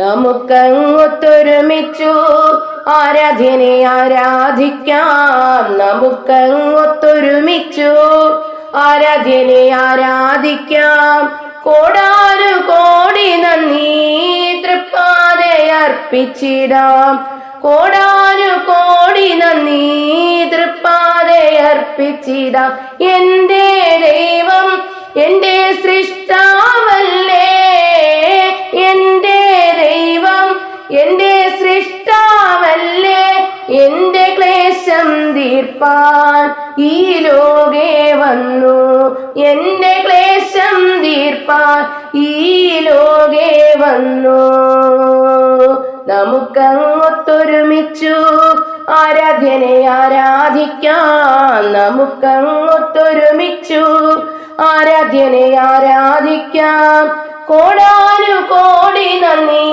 നമുക്കങ്ങൊത്തൊരുമിച്ചു. ആരാധ്യനെ ആരാധിക്കാം. നമുക്കങ്ങൊത്തൊരുമിച്ചു. ആരാധ്യനെ ആരാധിക്കാം. കോടാനു കോടി നന്ദി തൃപ്പാതയർപ്പിച്ചിടാം കോടാനു കോടി നന്ദി തൃപ്പാതയർപ്പിച്ചിടാം എന്റെ ദൈവം എന്റെ സൃഷ്ടാവല്ലേ? തീർപ്പാൻ ഈ ലോകേ വന്നു. എന്റെ ക്ലേശം തീർപ്പാൻ ഈ ലോകേ വന്നു. നമുക്കങ്ങൊത്തൊരുമിച്ചു ആരാധ്യനെ ആരാധിക്കാം. നമുക്കങ്ങൊത്തൊരുമിച്ചു ആരാധ്യനെ ആരാധിക്കാം. കോടാനു കോടി നന്ദി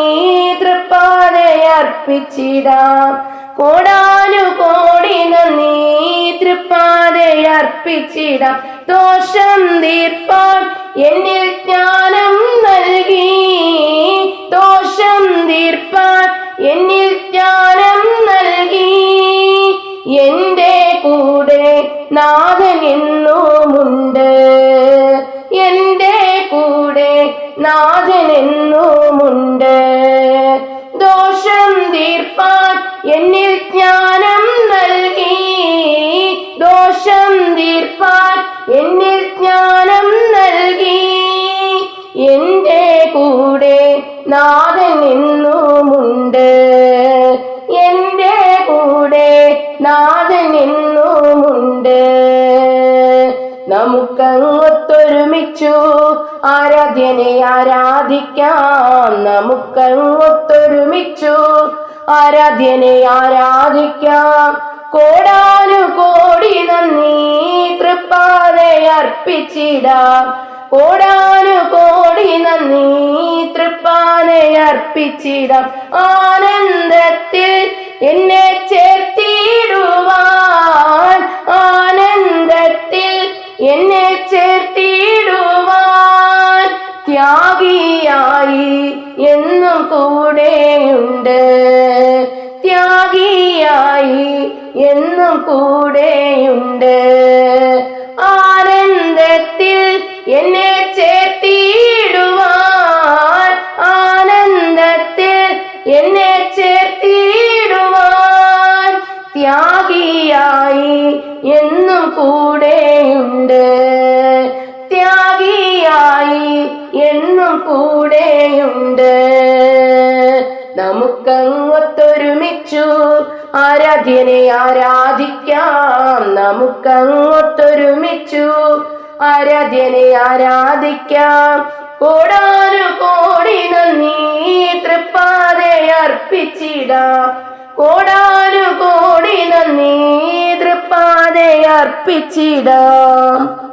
തൃപ്പാതെ അർപ്പിച്ചിടാം കോടാനു കോടി നന്ദി അർപ്പിച്ചിടാം. ദോഷം തീർപ്പാൻ എന്നിൽ ജ്ഞാനം നൽകി. ദോഷം തീർപ്പാൻ എന്നിൽ ജ്ഞാനം നൽകി. എന്റെ കൂടെ നാഥൻ എന്നുമുണ്ട്. എന്റെ കൂടെ നാഥൻ എന്നുമുണ്ട്. എന്റെ കൂടെ നാഥൻ എന്നുമുണ്ട്. എന്റെ കൂടെ നാഥൻ എന്നുമുണ്ട്. നമുക്കങ്ങൊത്തൊരുമിച്ചു ആരാധ്യനെ ആരാധിക്കാം. നമുക്കങ്ങൊത്തൊരുമിച്ചു ആരാധ്യനെ ആരാധിക്കാം. കോടാനു കോടി നന്ദി തൃപ്പാതെ അർപ്പിച്ചിടാം. കോടാനു കോടി നന്ദി തൃപ്പാനയർപ്പിച്ചിടം ആനന്ദത്തിൽ എന്നെ ചേർത്തിടുവാൻ. ആനന്ദത്തിൽ എന്നെ ചേർത്തിടുവാൻ. ത്യാഗിയായി എന്നും കൂടെയുണ്ട്. ത്യാഗിയായി എന്നും കൂടെയുണ്ട്. എന്നും കൂടെയുണ്ട് ത്യാഗിയായി എന്നും കൂടെയുണ്ട് നമുക്കങ്ങൊത്തൊരുമിച്ചു ആരാധ്യനെ ആരാധിക്കാം. നമുക്കങ്ങൊത്തൊരുമിച്ചു ആരാധ്യനെ ആരാധിക്കാം. കോടാനു കോടി നന്ദി തൃപ്പാതെ അർപ്പിച്ചിടാം. കോടാനു കോടി നന്ദി അർപ്പിച്ചിടാം.